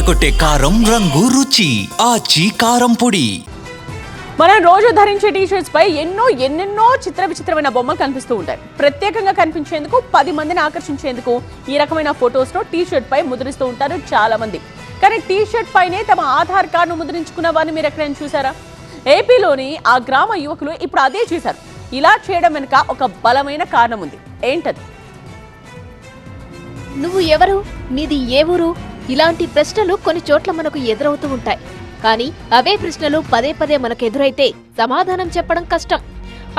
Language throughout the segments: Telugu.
అదరగొట్టే కారం రంగు రుచి ఆచి కారం పొడి. మనం రోజు ధరించే టీ షర్ట్స్ పై ఎన్నో ఎన్నెన్నో చిత్ర విచిత్రమైన బొమ్మలు కనిపిస్తూ ఉంటాయి. ప్రత్యేకంగా కనిపించేందుకు పది మందిని ఆకర్షించేందుకు ఈ రకమైన ఫొటోస్ను టీ షర్ట్ పై ముద్రిస్తూ ఉంటారు చాలా మంది కానీ టీ షర్ట్ పైనే తమ ఆధార్ కార్డును ముద్రించుకున్న వారిని మీరు ఎక్కడైనా చూసారా? ఏపీలోని ఆ గ్రామ యువకులు ఇప్పుడు అదే చేశారు. ఇలా చేయడం వెనుక ఒక బలమైన కారణం ఉంది. ఏంటది? నువ్వు ఎవరు? నీది ఏ ఊరు? ఇలాంటి ప్రశ్నలు కొన్ని చోట్ల మనకు ఎదురవుతూ ఉంటాయి. కానీ అవే ప్రశ్నలు పదే పదే మనకు ఎదురైతే సమాధానం చెప్పడం కష్టం.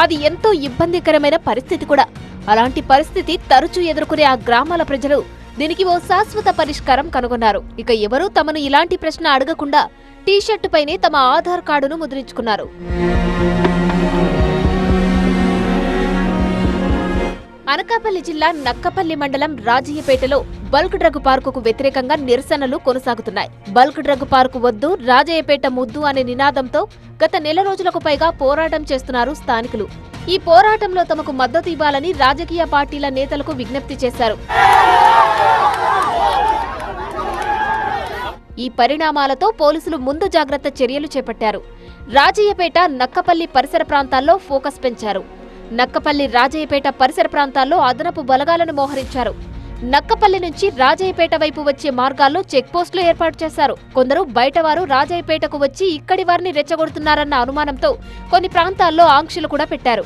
అది ఎంతో ఇబ్బందికరమైన పరిస్థితి కూడా. అలాంటి పరిస్థితి తరచూ ఎదుర్కొనే ఆ గ్రామాల ప్రజలు దీనికి ఓ శాశ్వత పరిష్కారం కనుగొన్నారు. ఇక ఎవరూ తమను ఇలాంటి ప్రశ్న అడగకుండా టీషర్టు పైనే తమ ఆధార్ కార్డును ముద్రించుకున్నారు. అనకాపల్లి జిల్లా నక్కపల్లి మండలం రాజయ్యపేటలో బల్క్ డ్రగ్ పార్కుకు వ్యతిరేకంగా నిరసనలు కొనసాగుతున్నాయి. బల్క్ డ్రగ్ పార్కు వద్దు రాజయ్యపేట ముద్దు అనే నినాదంతో గత నెల రోజులకు పైగా పోరాటం చేస్తున్నారు స్థానికులు. ఈ పోరాటంలో తమకు మద్దతు ఇవ్వాలని రాజకీయ పార్టీల నేతలకు విజ్ఞప్తి చేశారు. ఈ పరిణామాలతో పోలీసులు ముందు జాగ్రత్త చర్యలు చేపట్టారు. రాజయ్యపేట నక్కపల్లి పరిసర ప్రాంతాల్లో ఫోకస్ పెంచారు. నక్కపల్లి రాజయ్యపేట పరిసర ప్రాంతాల్లో అదనపు బలగాలను మోహరించారు. నక్కపల్లి నుంచి రాజయ్యపేట వైపు వచ్చే మార్గాల్లో చెక్పోస్టులు ఏర్పాటు చేశారు. కొందరు బయటవారు రాజయ్యపేటకు వచ్చి ఇక్కడి వారిని రెచ్చగొడుతున్నారన్న అనుమానంతో కొన్ని ప్రాంతాల్లో ఆంక్షలు కూడా పెట్టారు.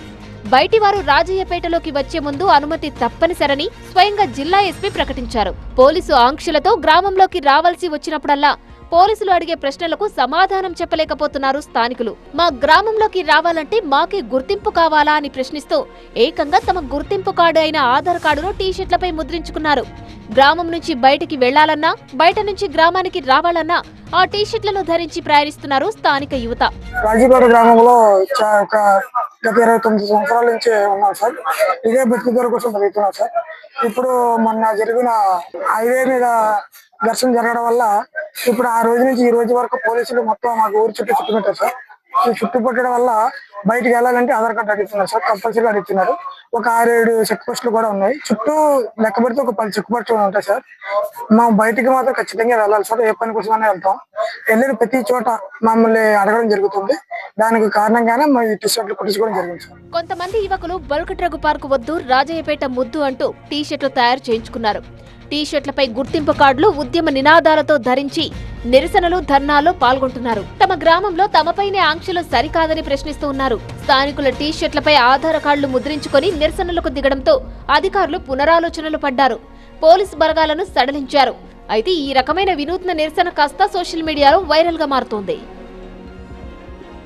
బయటి వారు రాజయ్యపేటలోకి వచ్చే ముందు అనుమతి తప్పనిసరని స్వయంగా జిల్లా ఎస్పీ ప్రకటించారు. పోలీసు ఆంక్షలతో గ్రామంలోకి రావాల్సి వచ్చినప్పుడల్లా పోలీసులు అడిగే ప్రశ్నలకు సమాధానం చెప్పలేకపోతున్నారు స్థానికులు. మా గ్రామంలోకి రావాలంటే మాకే గుర్తింపు కావాలా అని ప్రశ్నిస్తూ ఏకంగా తమ గుర్తింపు కార్డు అయిన ఆధార్ కార్డును టీషర్ట్లపై ముద్రించుకున్నారు. గ్రామం నుంచి బయటికి వెళ్ళాలన్నా బయట నుంచి గ్రామానికి రావాలన్నా ఆ టీషర్ట్లను ధరించి ప్రయాణిస్తున్నారు స్థానిక యువత. గ్రామంలో గత ఇరవై తొమ్మిది సంవత్సరాల నుంచి ఉన్నాం సార్. ఇదే కోసం బతుకుతున్నాం సార్. ఇప్పుడు మొన్న జరిగిన హైవే మీద ఘర్షణ జరగడం వల్ల ఇప్పుడు ఆ రోజు నుంచి ఈ రోజు వరకు పోలీసులు మొత్తం మాకు ఊరు చుట్టూ చుట్టుముట్టారు సార్. ఈ చుట్టుపట్టడం వల్ల బయటకు వెళ్ళాలంటే ఆధార్ కార్డు అడుగుతున్నారు సార్. కంపల్సరీ అడుగుతున్నారు ఒక ఆరేడు చెక్ పోస్టులు కూడా ఉన్నాయి. చుట్టూ లెక్క పెడితే ఒక పది చెక్ పోస్టులు ఉంటాయి సార్. మా బయటికి మాత్రం ఖచ్చితంగా వెళ్ళాలి సార్. ఏ పని కోసమైనా వెళ్తాం. వెళ్ళిన ప్రతి చోట మమ్మల్ని అడగడం జరుగుతుంది. దానికి కారణంగానే మా ఈ టీ షర్ట్లు కుట్టించుకోవడం జరిగింది సార్. కొంతమంది యువకులు బల్క్ డ్రగ్ పార్క్ వద్దు రాజయ్యపేట ముద్దు అంటూ టీ షర్ట్లు తయారు చేయించుకున్నారు. టీషర్ట్లపై గుర్తింపు కార్డులు ఉద్యమ నినాదాలతో ధరించి నిరసనలు ధర్నాల్లో పాల్గొంటున్నారు. తమ గ్రామంలో తమపైనే ఆంక్షలు సరికాదని ప్రశ్నిస్తూ ఉన్నారు. స్థానికుల టీషర్ట్లపై ఆధార్ కార్డులు ముద్రించుకొని నిరసనలకు దిగడంతో అధికారులు పునరాలోచనలు పడ్డారు. పోలీసు బలగాలను సడలించారు. అయితే ఈ రకమైన వినూత్న నిరసన కాస్త సోషల్ మీడియాలో వైరల్గా మారుతోంది.